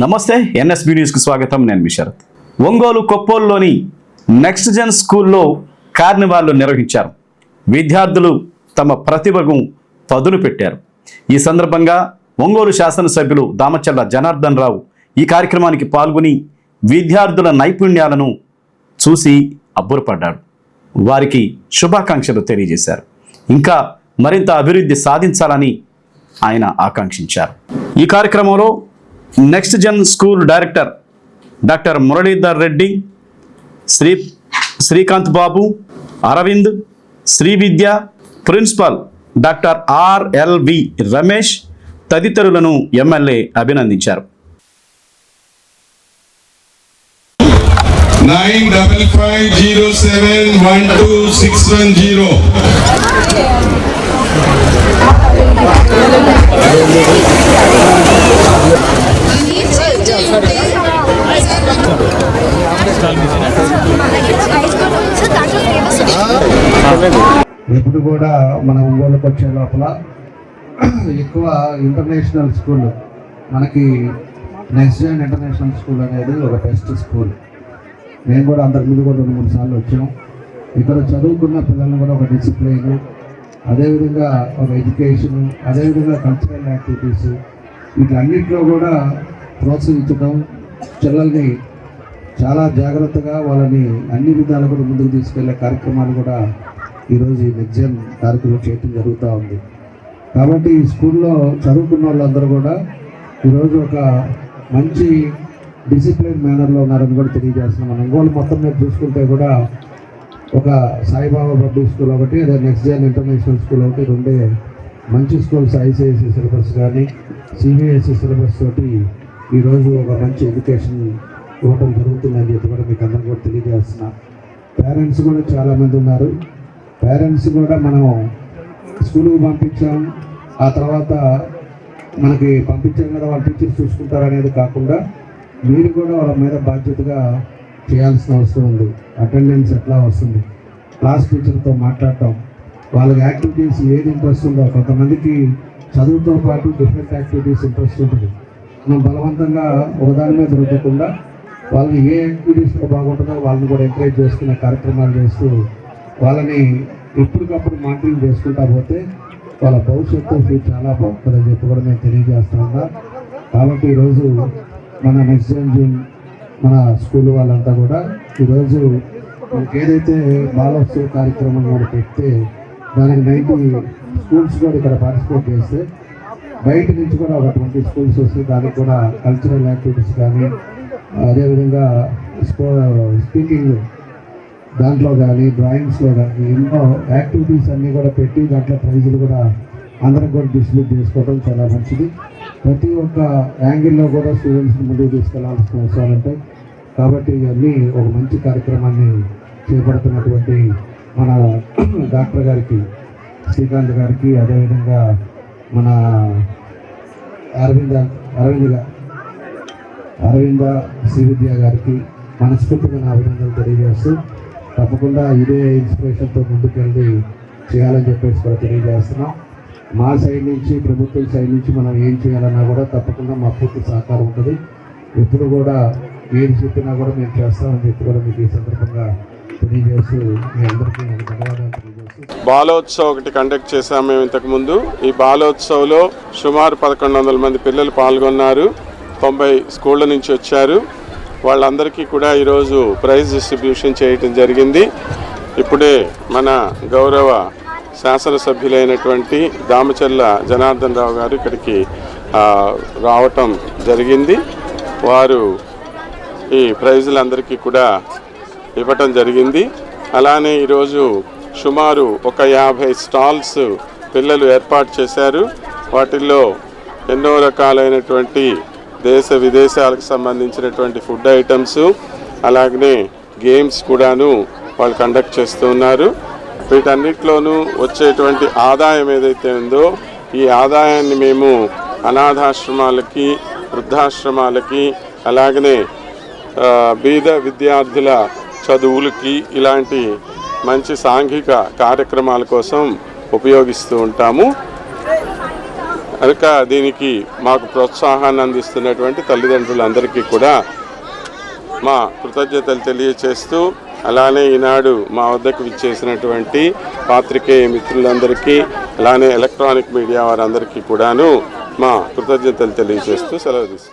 నమస్తే ఎన్ఎస్బి న్యూస్కి స్వాగతం. నేను మీ శరత్. ఒంగోలు కొప్పోలులోని నెక్స్ట్ జెన్ స్కూల్లో కార్నివాల్ను నిర్వహించారు. విద్యార్థులు తమ ప్రతిభకు పదును పెట్టారు. ఈ సందర్భంగా ఒంగోలు శాసనసభ్యులు దామచల్ల జనార్దన్ రావు ఈ కార్యక్రమానికి పాల్గొని విద్యార్థుల నైపుణ్యాలను చూసి అబ్బురపడ్డాడు వారికి శుభాకాంక్షలు తెలియజేశారు. ఇంకా మరింత అభివృద్ధి సాధించాలని ఆయన ఆకాంక్షించారు. ఈ కార్యక్రమంలో next gen school director doctor Muralidhar Reddy Sri Srikanth Babu Aravind Sri Vidya principal doctor R L V Ramesh తదితరులను MLA అభినందించారు. Nine double five zero seven one two six one zero ఇప్పుడు కూడా మన ఒంగోలుకి వచ్చే లోపల ఎక్కువ ఇంటర్నేషనల్ స్కూల్ మనకి next gen international school అనేది ఒక బెస్ట్ స్కూల్ నేను కూడా అంతకు కూడా రెండు మూడు సార్లు వచ్చాం. ఇక్కడ చదువుకున్న పిల్లలను కూడా ఒక డిసిప్లిన్ అదేవిధంగా ఒక ఎడ్యుకేషన్ అదేవిధంగా కల్చరల్ యాక్టివిటీస్ వీటన్నిటిలో కూడా ప్రోత్సహించడం పిల్లల్ని చాలా జాగ్రత్తగా వాళ్ళని అన్ని విధాలు కూడా ముందుకు తీసుకెళ్ళే కార్యక్రమాలు కూడా ఈరోజు ఈ ఎగ్జామ్ కార్యక్రమం చేయటం జరుగుతూ ఉంది. కాబట్టి ఈ స్కూల్లో చదువుకున్న వాళ్ళందరూ కూడా ఈరోజు ఒక మంచి డిసిప్లిన్ మేనర్లో ఉన్నారని కూడా తెలియజేస్తున్నాం. మనం ఇంకోళ్ళు మొత్తం మీద చూసుకుంటే కూడా ఒక సాయిబాబా పబ్లిక్ స్కూల్ ఒకటి అదే నెక్స్ట్ జన్ ఇంటర్నేషనల్ స్కూల్ ఒకటి రెండే మంచి schools I C I C syllabus కానీ C B S E syllabus తోటి ఈరోజు ఒక మంచి ఎడ్యుకేషన్ ఇవ్వడం జరుగుతుందని చెప్పి కూడా మీకు అందరూ కూడా తెలియజేస్తున్నా. పేరెంట్స్ కూడా చాలామంది ఉన్నారు. పేరెంట్స్ కూడా మనం స్కూల్కి పంపించాం. ఆ తర్వాత మనకి పంపించాం కదా వాళ్ళ టీచర్స్ చూసుకుంటారు అనేది కాకుండా మీరు కూడా వాళ్ళ మీద బాధ్యతగా చేయాల్సిన అవసరం ఉంది. అటెండెన్స్ ఎట్లా వస్తుంది? క్లాస్ టీచర్తో మాట్లాడటం. వాళ్ళకి యాక్టివిటీస్ ఏది ఇంట్రెస్ట్ ఉందో కొంతమందికి చదువుతో పాటు డిఫరెంట్ యాక్టివిటీస్ ఇంట్రెస్ట్ ఉంటుంది. మనం బలవంతంగా ఒకదాని మీద రుద్దకుండా వాళ్ళని ఏ యాక్టివిటీస్లో బాగుంటుందో వాళ్ళని కూడా ఎంకరేజ్ చేస్తున్న కార్యక్రమాలు చేస్తూ వాళ్ళని ఎప్పటికప్పుడు మానిటరింగ్ చేసుకుంటా పోతే వాళ్ళ భవిష్యత్తు చాలా బాగుంటుందని చెప్పి కూడా మేము తెలియజేస్తున్నా కాబట్టి ఈరోజు మన నెక్స్ట్ జన్ మన స్కూల్ వాళ్ళంతా కూడా ఈరోజు మనకి ఏదైతే బాలోత్సవ కార్యక్రమం కూడా పెడితే దానికి నైన్టీ స్కూల్స్ కూడా ఇక్కడ పార్టిసిపేట్ చేస్తే బయట నుంచి కూడా ఒక ట్వంటీ స్కూల్స్ వస్తే దానికి కూడా కల్చరల్ యాక్టివిటీస్ కానీ అదేవిధంగా స్పో స్పీకింగ్ దాంట్లో కానీ డ్రాయింగ్స్లో కానీ ఎన్నో యాక్టివిటీస్ అన్నీ కూడా పెట్టి దాంట్లో ప్రైజులు కూడా అందరం కూడా డిస్ట్రిబ్యూట్ చేసుకోవడం చాలా మంచిది. ప్రతి ఒక్క యాంగిల్లో కూడా స్టూడెంట్స్ని ముందుకు తీసుకెళ్ళాల్సిన అవసరాలు ఉంటాయి. కాబట్టి ఇవన్నీ ఒక మంచి కార్యక్రమాన్ని చేపడుతున్నటువంటి మన డాక్టర్ గారికి శ్రీకాంత్ గారికి అదేవిధంగా మన అరవింద అరవింద్ గారు అరవింద శ్రీవిద్య గారికి మనస్ఫూర్తిగా నా అభినందనలు తెలియజేస్తూ తప్పకుండా ఇదే ఇన్స్పిరేషన్తో ముందుకెళ్ళి చేయాలని చెప్పేసి కూడా తెలియజేస్తున్నాం. మా సైడ్ నుంచి ప్రభుత్వం సైడ్ నుంచి మనం ఏం చేయాలన్నా కూడా తప్పకుండా మా పూర్తి సహకారం ఉంటుంది. ఎప్పుడు కూడా ఏది చెప్పినా కూడా మేము చేస్తామని చెప్పి కూడా మీకు ఈ సందర్భంగా తెలియజేస్తూ మీ అందరికీ ధన్యవాదాలు తెలియజేస్తూ బాలోత్సవ్ ఒకటి కండక్ట్ చేశాము మేము ఇంతకుముందు. ఈ బాలోత్సవ్లో సుమారు పదకొండు వందల మంది పిల్లలు పాల్గొన్నారు. తొంభై స్కూళ్ళ నుంచి వచ్చారు. వాళ్ళందరికీ కూడా ఈరోజు ప్రైజ్ డిస్ట్రిబ్యూషన్ చేయటం జరిగింది. ఇప్పుడే మన గౌరవ శాసనసభ్యులైనటువంటి దామచల్ల జనార్దన్ రావు గారు ఇక్కడికి రావటం జరిగింది. వారు ఈ ప్రైజులందరికీ కూడా ఇవ్వటం జరిగింది. అలానే ఈరోజు సుమారు ఒక యాభై స్టాల్స్ పిల్లలు ఏర్పాటు చేశారు. వాటిల్లో ఎన్నో రకాలైనటువంటి దేశ విదేశాలకు సంబంధించినటువంటి ఫుడ్ ఐటమ్స్ అలాగనే గేమ్స్ కూడాను వాళ్ళు కండక్ట్ చేస్తూ ఉన్నారు. వీటన్నిటిలోనూ వచ్చేటువంటి ఆదాయం ఏదైతే ఉందో ఈ ఆదాయాన్ని మేము అనాథాశ్రమాలకి వృద్ధాశ్రమాలకి అలాగనే బీద విద్యార్థుల చదువులకి ఇలాంటి మంచి సాంఘిక కార్యక్రమాల కోసం ఉపయోగిస్తూ ఉంటాము. కనుక దీనికి మాకు ప్రోత్సాహాన్ని అందిస్తున్నటువంటి తల్లిదండ్రులందరికీ కూడా మా కృతజ్ఞతలు తెలియచేస్తూ అలానే ఈనాడు మా వద్దకు విచ్చేసినటువంటి పాత్రికేయ మిత్రులందరికీ అలానే ఎలక్ట్రానిక్ మీడియా వారందరికీ కూడాను మా కృతజ్ఞతలు తెలియజేస్తూ సెలవు తీసుకుంటాం